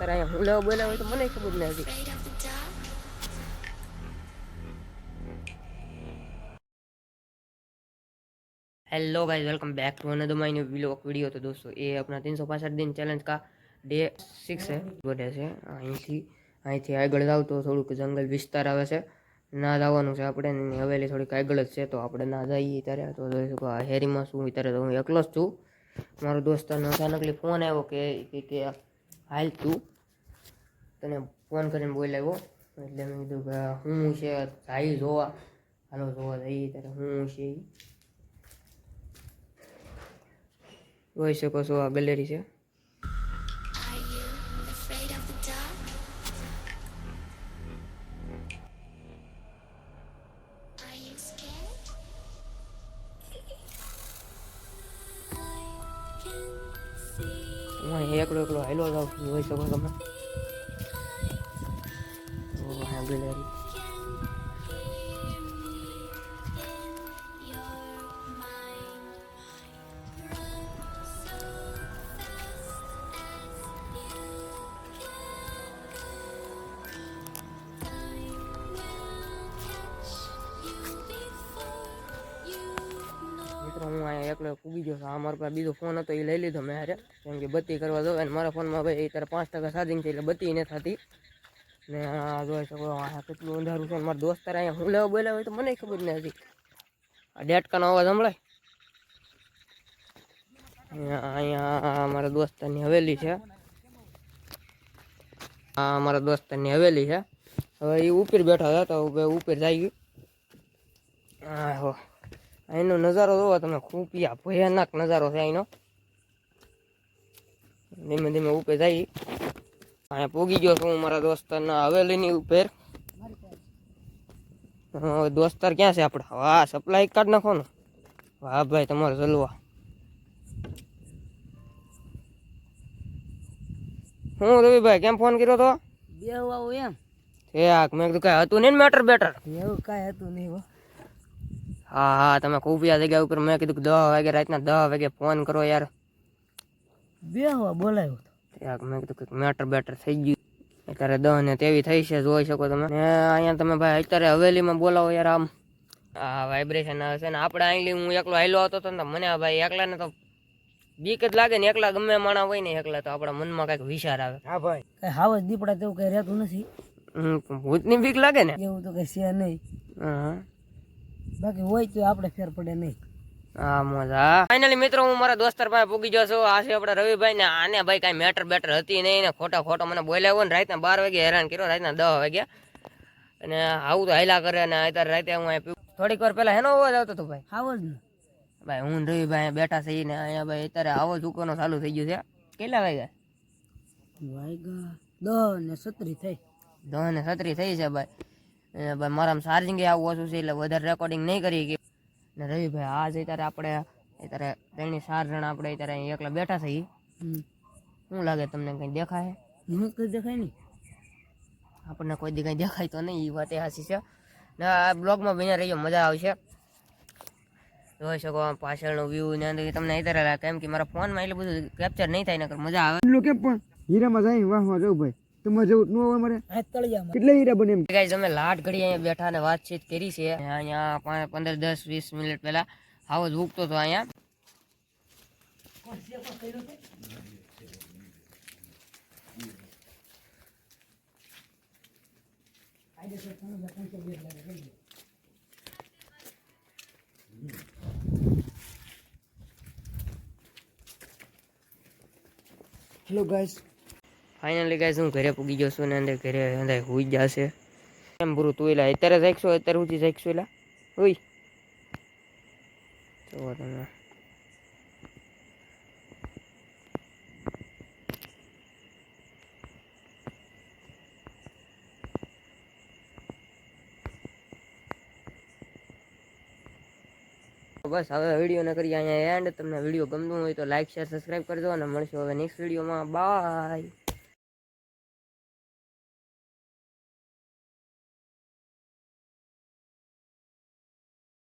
દોસ્તાર અહીંયા હું લેવા બોલ્યા હોય તો મને ખબર નથી hello guys welcome back to another my new vlog video तो दोस्तों ये अपना तीन सौ पासठ दिन चैलेंज का ડે સિક્સ છે બર્થડે છે અહીંથી અહીંથી આગળ જાવ તો થોડુંક જંગલ વિસ્તાર આવે છે ના જવાનું છે આપણે ને એની હવેલી થોડીક આગળ જ છે તો આપણે ના જઈએ ત્યારે તો જોઈ શકો આ હેરીમાં શું ત્યારે તો હું એકલો જ છું મારો દોસ્તારનો અચાનકલી ફોન આવ્યો કે કે- કે હાલ તું તને ફોન કરીને બોલાવ્યો એટલે મેં કીધું કે હું છે જાય જોવા. હાલો જોવા જઈએ ત્યારે હું છે જોઈ શકો છો આ ગેલેરી છે. એકડો એકડો હેલો જાવ જોઈ શકો Are મિત્રો, હું અહીંયા એકલો પૂગી ગયો આ મારા પાસે બીજો ફોન હતો, એ લઈ લીધો મેં હારે. કેમ કે બત્તી કરવા દો અને મારા ફોનમાં ભાઈ અત્યારે પાંચ ટકા ચાર્જિંગ છે એટલે બત્તી નથી થતી. ને આ જોઈ શકો કેટલું અંધારું છે મારા દોસ્તાર અહીંયા હું લેવા બોલ્યા હોય તો મને ખબર નથી આ ડેટકાનો અવાજ સંભળાય? અહીંયા અહીંયા મારા દોસ્તારની હવેલી છે. આ મારા દોસ્તારની હવેલી છે. હવે એ ઉપર બેઠા હતા તો ઉપર જાય ગયું. હા હો અહીંનો નજારો જોવો તમે, ખૂપિયા ભયાનક નજારો છે અહીંનો ધીમે ધીમે ઉપર જઈ અહીંયા પોગી ગયો છું હું મારા દોસ્તારના હવેલીની ઉપર. દોસ્તાર ક્યાં છે આપણા? વાહ સપ્લાય કાર્ડ નાખો ને વાહ ભાઈ તમારે જલવા હું રવિભાઈ કેમ ફોન કર્યો તો? બે આવું એમ. એ આ મેં કીધું કાંઈ હતું નહીં મેટર બેટર એવું કાંઈ હતું નહીં હા. હા તમે ખૂપિયા જગ્યા ઉપર. મેં કીધું કે દસ વાગે રાતના દસ વાગે ફોન કરો યાર. બે બોલાયો ત્યાં મેં કીધું કે મેટર બેટર થઈ ગયું. અત્યારે દહ ને તેવી થઈ છે જોઈ શકો તમે. ને અહીંયા તમે ભાઈ અત્યારે હવેલીમાં બોલાવો યાર આમ. આ વાઇબ્રેશન આવે છે ને આપણે અહીં હું એકલો આવતો હતો ને તો મને ભાઈ એકલાને તો બીક જ લાગે ને એકલા ગમે માણા હોય ને એકલા તો આપણા મનમાં કંઈક વિચાર આવે. હા ભાઈ. કઈ હાવ જ દીપડા તેવું કઈ રહેતું નથી. હમ, ભૂતની બીક લાગે ને? એવું તો કઈ છે નહીં. હા. બાકી હોય તો આપણે ફેર પડે નહીં. હા મજા. ફાઇનલી મિત્રો હું મારા દોસ્તર પાસે પૂગી ગયો છું. આ છે આપણે રવિભાઈ ને આને ભાઈ કાંઈ મેટર બેટર હતી નહીં ને ખોટા ખોટો મને બોલાવ્યો ને રાતના બાર વાગે હેરાન કર્યો રાતના દસ વાગ્યા. અને આવું તો હાયલા કરે ને અત્યારે રાતે હું અહીંયા થોડીક વાર પહેલાં હેનો અવાજ આવતો હતો ભાઈ? આવો જ ભાઈ હું રવિભાઈ બેઠા છીએ ને અહીંયા ભાઈ અત્યારે આવો ચૂકવાનો ચાલુ થઈ ગયું છે. કેટલા વાગ્યા? વાગ્યા દસ ને સત્રી થઈ. દસ ને છત્રી થઈ છે ભાઈ. ભાઈ મારામાં ચાર્જિંગ આવું ઓછું છે એટલે વધારે રેકોર્ડિંગ નહીં કરી કે ને રવિભાઈ આજ અત્યારે આપણે અત્યારે ત્રણની ચાર જણા આપણે અત્યારે અહીં એકલા બેઠા થઈ. શું લાગે તમને કંઈ દેખાય? હું કંઈ દેખાય નહીં. આપણને કોઈ દી કંઈ દેખાય તો નહીં એ વાત એ હાસી છે. ને આ બ્લોગમાં બન્યા રહીએ મજા આવશે. જોઈ શકો આમ પાછળનો વ્યૂ ને અંદર તમને અત્યારે કેમ કે મારા ફોનમાં એટલું બધું કેપ્ચર નહીં થાય નકર મજા આવે. એટલું કેમ પણ? હીરામાં જાય વાહ વાહ જવું ભાઈ. તમારે જવું ન હોય મારે. આ તળિયામાં કેટલા હીરા બને એમ? ગાઈઝ અમે લાટ ઘડી અહીંયા બેઠા અને વાતચીત કરી છે. અહીંયા પાંચ પંદર દસ વીસ મિનિટ પહેલા આવો જ ઉગતો હતો અહીંયા. હેલો ગાઈસ ફાઇનલી ગાઈઝ હું ઘરે પૂગી ગયો ને અંદર ઘરે અંદર હુઈ જશે. એમ પૂરું તું એલા? અત્યારે જાગશો અત્યારે સુધી જાગશો એલા? હુઈ. જુઓ તમે. બસ, હવે વીડિયો ને કરીએ અહીંયા એન્ડ તમને વીડિયો ગમતું હોય તો લાઈક શેર સબસ્ક્રાઈબ કરજો અને મળશું હવે નેક્સ્ટ વિડીયોમાં બાય